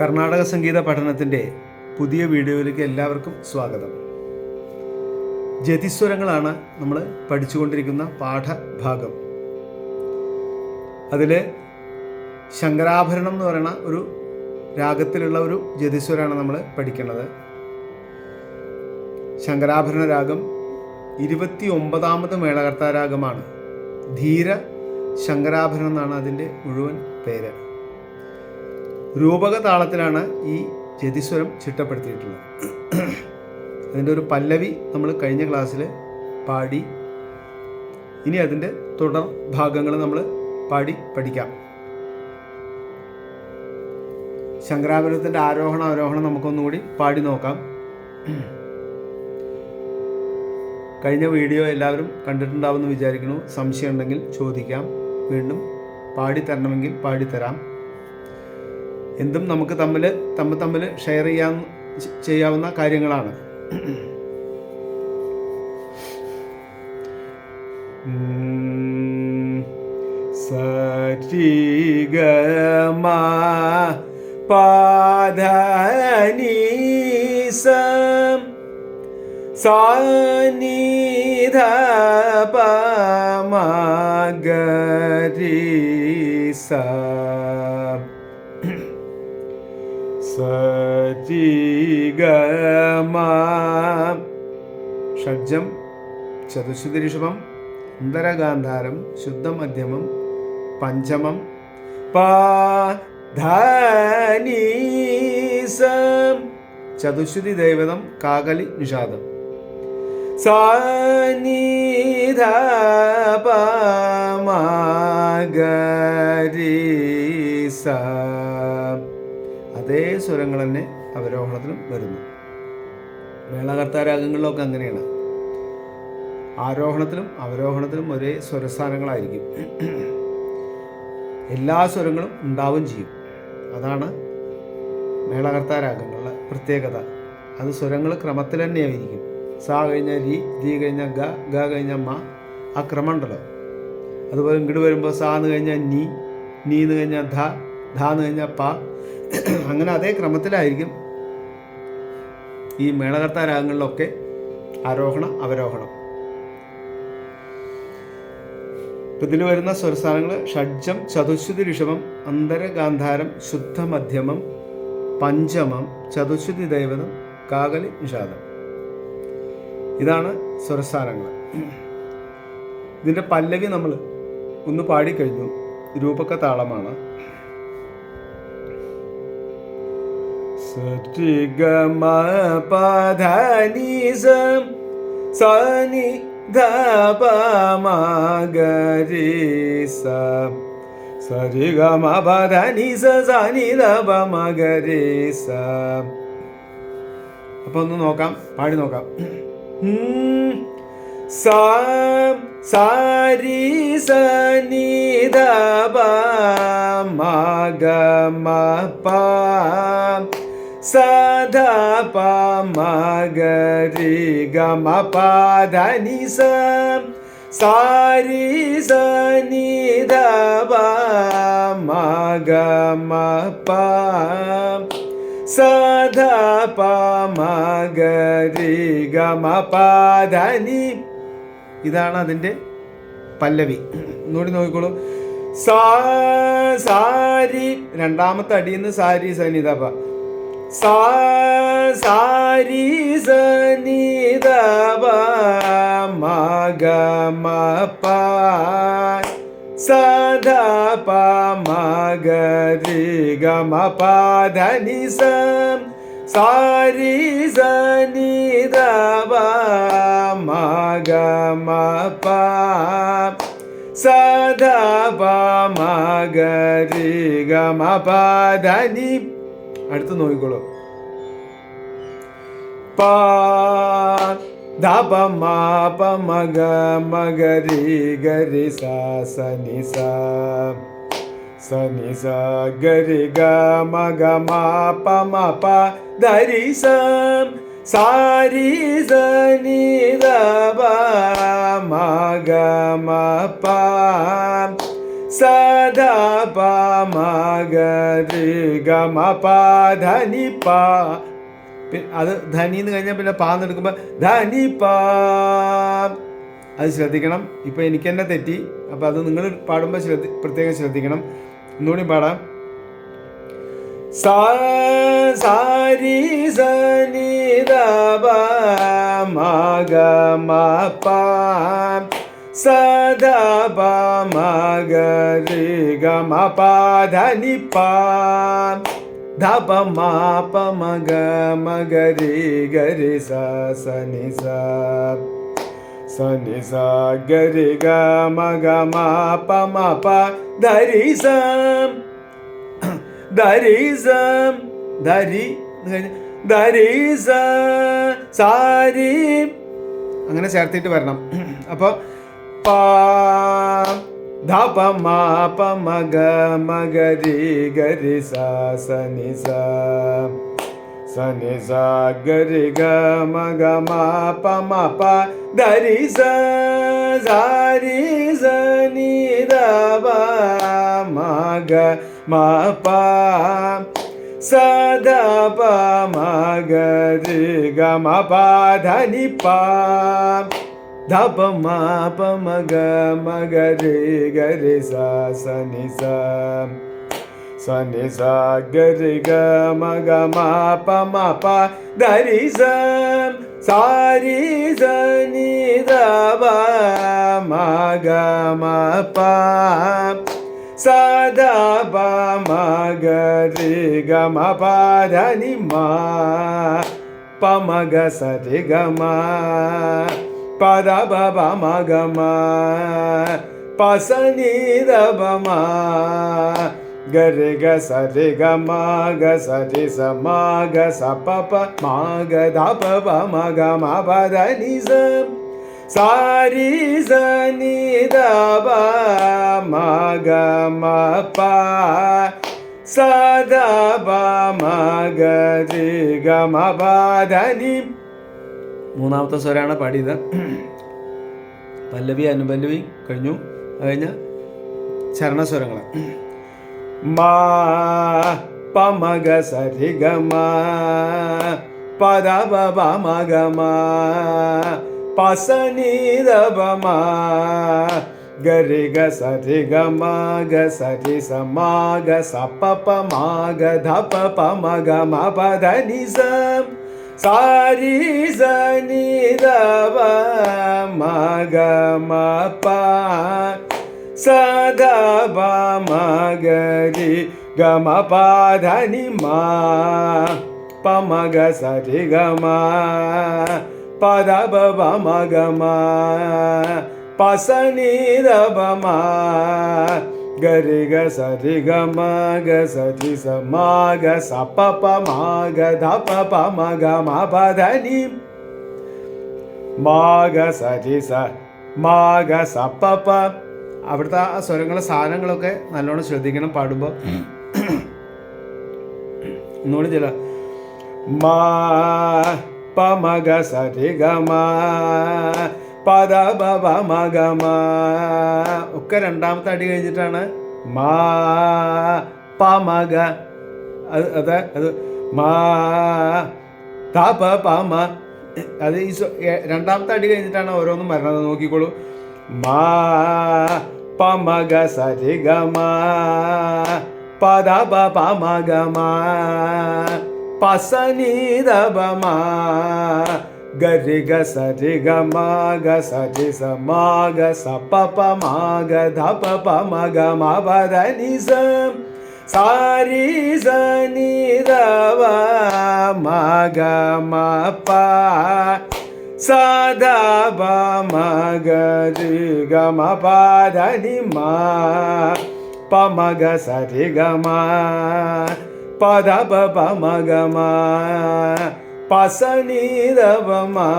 കർണാടക സംഗീത പഠനത്തിന്റെ പുതിയ വീഡിയോയിലേക്ക് എല്ലാവർക്കും സ്വാഗതം. ജതിസ്വരങ്ങളാണ് നമ്മൾ പഠിച്ചുകൊണ്ടിരിക്കുന്ന പാഠഭാഗം. അതിൽ ശങ്കരാഭരണം എന്ന് പറയുന്ന ഒരു രാഗത്തിലുള്ള ഒരു ജതിസ്വരമാണ് നമ്മൾ പഠിക്കുന്നത്. ശങ്കരാഭരണ രാഗം ഇരുപത്തി ഒമ്പതാമത് മേളകർത്താരാഗമാണ്. ധീര ശങ്കരാഭരണം എന്നാണ് അതിന്റെ മുഴുവൻ പേര്. രൂപക താളത്തിലാണ് ഈ ജതിസ്വരം ചിട്ടപ്പെടുത്തിയിട്ടുള്ളത്. അതിന്റെ ഒരു പല്ലവി നമ്മൾ കഴിഞ്ഞ ക്ലാസ്സിൽ പാടി. ഇനി അതിന്റെ തുടർ ഭാഗങ്ങൾ നമ്മൾ പാടി പഠിക്കാം. ശങ്കരാഭരണത്തിന്റെ ആരോഹണം അവരോഹണം നമുക്കൊന്നുകൂടി പാടി നോക്കാം. കഴിഞ്ഞ വീഡിയോ എല്ലാവരും കണ്ടിട്ടുണ്ടാവുമെന്ന് വിചാരിക്കുന്നു. സംശയം ഉണ്ടെങ്കിൽ ചോദിക്കാം. വീണ്ടും പാടിത്തരണമെങ്കിൽ പാടിത്തരാം എന്തും നമുക്ക് തമ്മിൽ തമ്മിൽ തമ്മിൽ ഷെയർ ചെയ്യാൻ ചെയ്യാവുന്ന കാര്യങ്ങളാണ്. സരിഗമ സാനിധ പമഗരീസ ഷഡ്ജം ചതുശുതിരിഷഭം അന്തരഗാന്ധാരം ശുദ്ധമധ്യമം പഞ്ചമം പാധനീസം ചതുശ്രുതി ദൈവതം കാകലി നിഷാദം. സാനിധ പമഗരീസ അതേ സ്വരങ്ങൾ തന്നെ അവരോഹണത്തിലും വരുന്നു. മേളകർത്താരാഗങ്ങളിലൊക്കെ അങ്ങനെയാണ്. ആരോഹണത്തിലും അവരോഹണത്തിലും ഒരേ സ്വരസ്ഥാനങ്ങളായിരിക്കും. എല്ലാ സ്വരങ്ങളും ഉണ്ടാവുകയും ചെയ്യും. അതാണ് മേളകർത്താരാഗങ്ങളുടെ പ്രത്യേകത. അത് സ്വരങ്ങൾ ക്രമത്തിൽ തന്നെയായിരിക്കും. സാ കഴിഞ്ഞ രി ദി കഴിഞ്ഞ ഗ ഗ കഴിഞ്ഞ മ ആ ക്രമം ഉണ്ടല്ലോ അതുപോലെ ഇങ്ങോട്ട് വരുമ്പോൾ സാ എന്ന് കഴിഞ്ഞാൽ നീ നീ എന്ന് കഴിഞ്ഞാൽ ധ ധ എന്ന് കഴിഞ്ഞാൽ പ അങ്ങനെ അതേ ക്രമത്തിലായിരിക്കും ഈ മേളകർത്ത രാഗങ്ങളിലൊക്കെ ആരോഹണം അവരോഹണം. ഇതിൽ വരുന്ന സ്വരസ്ഥാനങ്ങൾ ഷഡ്ജം ചതുശ്രുതി ഋഷഭം അന്തരഗാന്ധാരം ശുദ്ധമധ്യമം പഞ്ചമം ചതുശ്രുതി ദൈവതം കാകലി നിഷാദം. ഇതാണ് സ്വരസ്ഥാനങ്ങൾ ഇതിന്റെ പല്ലവി നമ്മൾ ഒന്ന് പാടിക്കഴിഞ്ഞു. രൂപക താളമാണ് സരിഗമ പധനിസം സനി ധപ സ സരിഗമ സനി ധപമഗരി സ അപ്പൊ ഒന്ന് നോക്കാം പാടി നോക്കാം. സാരി സനി ധപ മഗ പ സധ പ മഗരി ഗമ പധനി സ. സാരി സനി ധപ മഗ മ പ. സധ പ മഗരി ഗമ പധനി ഇതാണ് അതിന്റെ പല്ലവി. ഒന്നുകൂടി നോക്കിക്കോളൂ. സാരി രണ്ടാമത്തെ അടിയിൽ നിന്ന് സാരി സനിതപ സാ സാരി സനിതവ മഗമ പ പ മഗരി ഗമ പധനി സാരി സനിതവ മഗമ പ പ മഗരി ഗമ പധനി അടുത്ത് നോക്കിക്കോളൂ. പാ ധപ മ പ മഗ മഗരി ഗരി സ സനി സനി സ. ഗരി ഗ മഗ മ പ മ ധരി സാരി സനി ദ മഗ മ പ പി- അത് ധനി എന്ന് കഴിഞ്ഞാൽ പിന്നെ പാന്ന് എടുക്കുമ്പോൾ ധനി പാ അത് ശ്രദ്ധിക്കണം. ഇപ്പം എനിക്ക് തന്നെ തെറ്റി. അപ്പം അത് നിങ്ങൾ പാടുമ്പോൾ ശ്രദ്ധി പ്രത്യേകം ശ്രദ്ധിക്കണം. ഒന്നുകൂടി പാടാം. സാരി സനി ദബ പാ മ പ സദ പ മഗ രി ഗ മ പ ധനി പ ധ പ മ പ മഗ മഗ രി ഗ രി സ സനി സ സ നി സ ഗ രി ഗ മ ഗ മ പ മ പ ധരി സ ധരി എന്ന് സാരി. അങ്ങനെ ചേർത്തിട്ട് വരണം. അപ്പോൾ പ ധ പ മ പ മ ഗ മ ഗ രി ഗ രി സ സ നി സ സ നി സ ഗ രി ഗ മ ഗ മ പ മ പ ധരി സ സാരി സ നി ധ പ മ ഗ മ പ സദ പ മ ഗ രി ഗ മ പ ധനി പ ധ പ മ പ മ ഗ മ ഗ രി ഗ രി സ സ നി സ സ നി സ ഗ രി ഗ മ ഗ മ പ മ പ ധരി സ സാരി സ നി ധ പ മ ഗ മ പ സദാ പ മ ഗ രി ഗ മ പ ധനി മ പ മ ഗ സ രി ഗ മ പ ദ ബ ബ മ ഗ മ പ മൂന്നാമത്തെ സ്വരമാണ് പാടിയത്. പല്ലവി അനുപല്ലവി കഴിഞ്ഞു. അത് കഴിഞ്ഞ ചരണസ്വരങ്ങൾ മാ പ മ ഗ സ രി ഗ മ പ മാ പ പ മ ഗ മ പ സ നി ധ പ മ ഗ സ മ ഗ സ പ മ ഗ ധ പ പ ഗ മ പ ധ നി സ സാരി സ നി ധ പ മ ഗ മ പ സദാ പ മ ഗ സ രി ഗ മ ഗ സ രി സ മ ഗ സ പ പ മ ഗ ധ പ പ മ ഗ മ പ ധ നി. മ ഗ സ സ മ ഗ സ പ പ. അവിടുത്തെ ആ സ്വരങ്ങളെ സാധനങ്ങളൊക്കെ നല്ലോണം ശ്രദ്ധിക്കണം പാടുമ്പോൾ. ഒന്നുകൂടി ചില മാ പ മ ഗ സ ഗ മ പ ദ ബ ബ മ ഗ മ ഒക്കെ രണ്ടാമത്തെ അടി കഴിഞ്ഞിട്ടാണ് മാ പമഗ. അത് അതെ മാ ത പ പ അത് ഈ രണ്ടാമത്തെ അടി കഴിഞ്ഞിട്ടാണ് ഓരോന്നും വരണത്. നോക്കിക്കോളൂ. മാ പ മ ഗ സ രി ഗ മ പ ദ പ പ മ ഗ മ പ സ നി ധ പ മ ഗ രി ഗ സ രി ഗ മ ഗ സ രി സ മ ഗ സ പ പ മ ഗ ധ പ പ മ ഗ മ പ ധ നി സ സാരി സ നി ധ പ മ ഗ മ പ സദാ പ മ ഗ രി ഗ മ പ ധ നി മ പ മ ഗ സ രി ഗ മ പ ധ പ പ മ ഗ മ പ സ നി ധ പ മ ഗ രി ഗ സ രി ഗ മ ഗ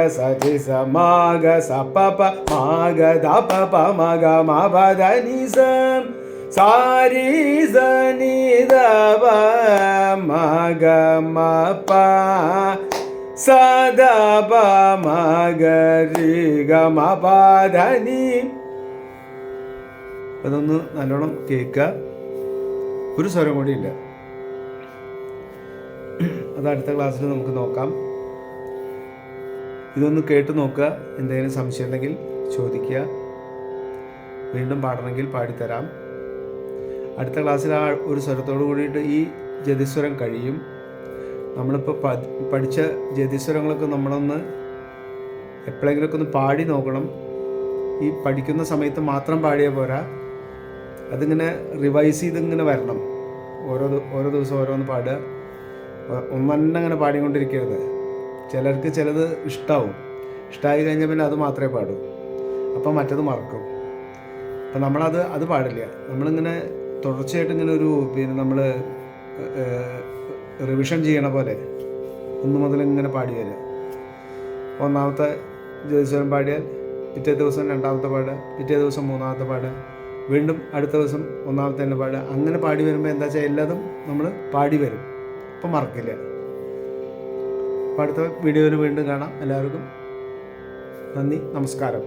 സ രി സ മ ഗ സ പ പ മ ഗ ധ പ പ മ ഗ മ പ ധ നി സ സാരി സ നി ധ പ മ ഗ മ പ സദാ മഗരി ഗമ അതൊന്ന് നല്ലോണം കേൾക്കുക ഒരു സ്വരം കൂടി ഇല്ല അത് അടുത്ത ക്ലാസ്സിൽ നമുക്ക് നോക്കാം. ഇതൊന്ന് കേട്ട് നോക്കുക. എന്തെങ്കിലും സംശയം ഉണ്ടെങ്കിൽ ചോദിക്കുക. വീണ്ടും പാടണമെങ്കിൽ പാടിത്തരാം. അടുത്ത ക്ലാസ്സിൽ ആ ഒരു സ്വരത്തോട് കൂടിയിട്ട് ഈ ജതിസ്വരം കഴിയും. നമ്മളിപ്പോൾ പഠിച്ച ജതിസ്വരങ്ങളൊക്കെ നമ്മളൊന്ന് എപ്പോഴെങ്കിലുമൊക്കെ ഒന്ന് പാടി നോക്കണം. ഈ പഠിക്കുന്ന സമയത്ത് മാത്രം പാടിയാൽ പോരാ. അതിങ്ങനെ റിവൈസ് ചെയ്ത് ഇങ്ങനെ വരണം. ഓരോ ഓരോ ദിവസം ഓരോന്ന് പാടുക. ഒ- ഒന്നെന്നെ അങ്ങനെ പാടിക്കൊണ്ടിരിക്കരുത്. ചിലർക്ക് ചിലത് ഇഷ്ടാവും. ഇഷ്ടമായി കഴിഞ്ഞാൽ പിന്നെ അത് മാത്രമേ പാടൂ. അപ്പം മറ്റത് മറക്കും. അപ്പം നമ്മളത് അത് പാടില്ല. നമ്മളിങ്ങനെ തുടർച്ചയായിട്ട് ഇങ്ങനെ ഒരു പിന്നെ നമ്മൾ റിവിഷൻ ചെയ്യണ പോലെ ഒന്ന് മുതൽ ഇങ്ങനെ പാടി വരിക. ഒന്നാമത്തെ ജ്യോതിസ്വരം പാടിയാൽ പിറ്റേ ദിവസം രണ്ടാമത്തെ പാടുക പിറ്റേ ദിവസം മൂന്നാമത്തെ പാടുക വീണ്ടും അടുത്ത ദിവസം ഒന്നാമത്തെ തന്നെ പാടുക. അങ്ങനെ പാടി വരുമ്പോൾ എന്താ വെച്ചാൽ എല്ലാതും നമ്മൾ പാടി വരും. അപ്പം മറക്കില്ല. അപ്പോൾ അടുത്ത വീഡിയോയിൽ വീണ്ടും കാണാം. എല്ലാവർക്കും നന്ദി നമസ്കാരം.